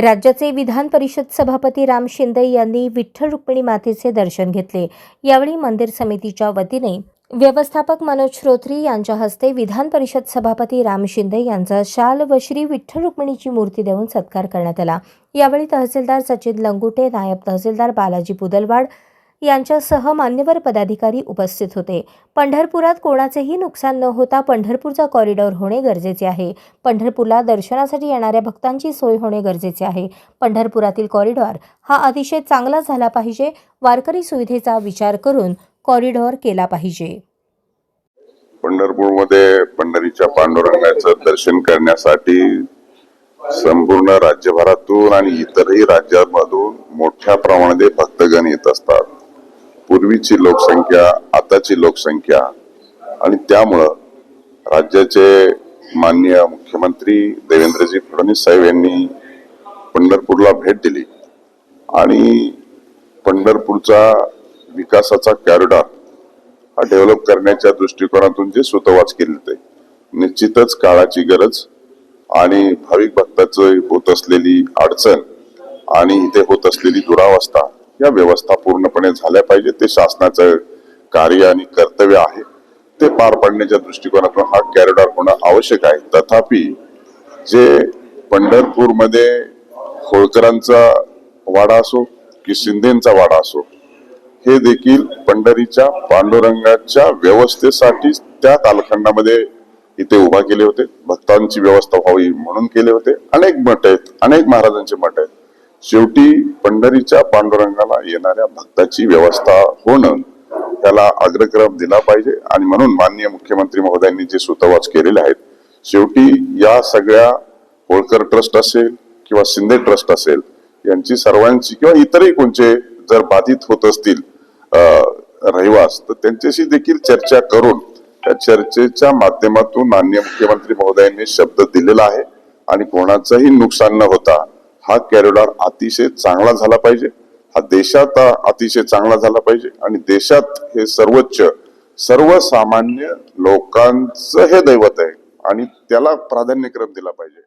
राज्याचे विधान परिषद सभापती राम शिंदे यांनी विठ्ठल रुक्मिणी मातेचे दर्शन घेतले. यावेळी मंदिर समितीच्या वतीने व्यवस्थापक मनोज श्रोत्री यांच्या हस्ते विधान परिषद सभापती राम शिंदे यांचा शाल व श्री विठ्ठल रुक्मिणीची मूर्ती देऊन सत्कार करण्यात आला. यावेळी तहसीलदार सचिन लंगुटे नायब तहसीलदार बालाजी पुदलवाड यांच्यासह मान्यवर पदाधिकारी उपस्थित होते. पंढरपुरात कोणाचेही नुकसान न होता पंढरपूरचा कॉरिडॉर होणे गरजेचे आहे. पंढरपूरला दर्शनासाठी येणाऱ्या भक्तांची सोय होणे गरजेचे आहे. पंढरपुरातील कॉरिडॉर हा अतिशय चांगला झाला पाहिजे. वारकरी सुविधेचा विचार करून कॉरिडॉर केला पाहिजे. पंढरपूरमध्ये पंढरीच्या पांडुरंगाचं दर्शन करण्यासाठी संपूर्ण राज्यभरातून आणि इतरही राज्यांमधून मोठ्या प्रमाणात भक्तगण पूर्वीची लोकसंख्या आताची लोकसंख्या आणि त्यामुळं राज्याचे माननीय मुख्यमंत्री देवेंद्रजी फडणवीस साहेब यांनी पंढरपूरला भेट दिली आणि पंढरपूरचा विकासाचा कॅरिडॉर हा डेव्हलप करण्याच्या दृष्टिकोनातून जे सुतवाच केले ते निश्चितच काळाची गरज आणि भाविक भक्ताचं होत असलेली अडचण आणि इथे होत असलेली दुरावस्था या व्यवस्था पूर्णपणे झाल्या पाहिजे ते शासनाचं कार्य आणि कर्तव्य आहे. ते पार पाडण्याच्या दृष्टिकोनातून हा कॅरिडॉर होणं आवश्यक आहे. तथापि जे पंढरपूरमध्ये होळकरांचा वाडा असो की शिंदेचा वाडा असो हे देखील पंढरीच्या पांडुरंगाच्या व्यवस्थेसाठी त्या कालखंडामध्ये इथे उभा केले होते. भक्तांची व्यवस्था व्हावी म्हणून केले होते. अनेक मठ आहेत अनेक महाराजांचे मठ आहेत. शेवटी पंढरीच्या पांडुरंगाला येणाऱ्या भक्ताची व्यवस्था होणं त्याला अग्रक्रम दिला पाहिजे. आणि म्हणून माननीय मुख्यमंत्री महोदयांनी जे सुतवाच केलेले आहेत शेवटी या सगळ्या होळकर ट्रस्ट असेल किंवा शिंदे ट्रस्ट असेल यांची सर्वांची किंवा इतरही कोणचे जर बाधित होत असतील रहिवास तर त्यांच्याशी देखील चर्चा करून त्या चर्चेच्या माध्यमातून माननीय मुख्यमंत्री महोदयांनी शब्द दिलेला आहे. आणि कोणाचंही नुकसान न होता हा कॅरिडॉर अतिशय चांगला झाला पाहिजे. हा देशात अतिशय चांगला झाला पाहिजे. आणि देशात हे सर्वोच्च सर्वसामान्य लोकांचं हे दैवत आहे. आणि त्याला प्राधान्यक्रम दिला पाहिजे.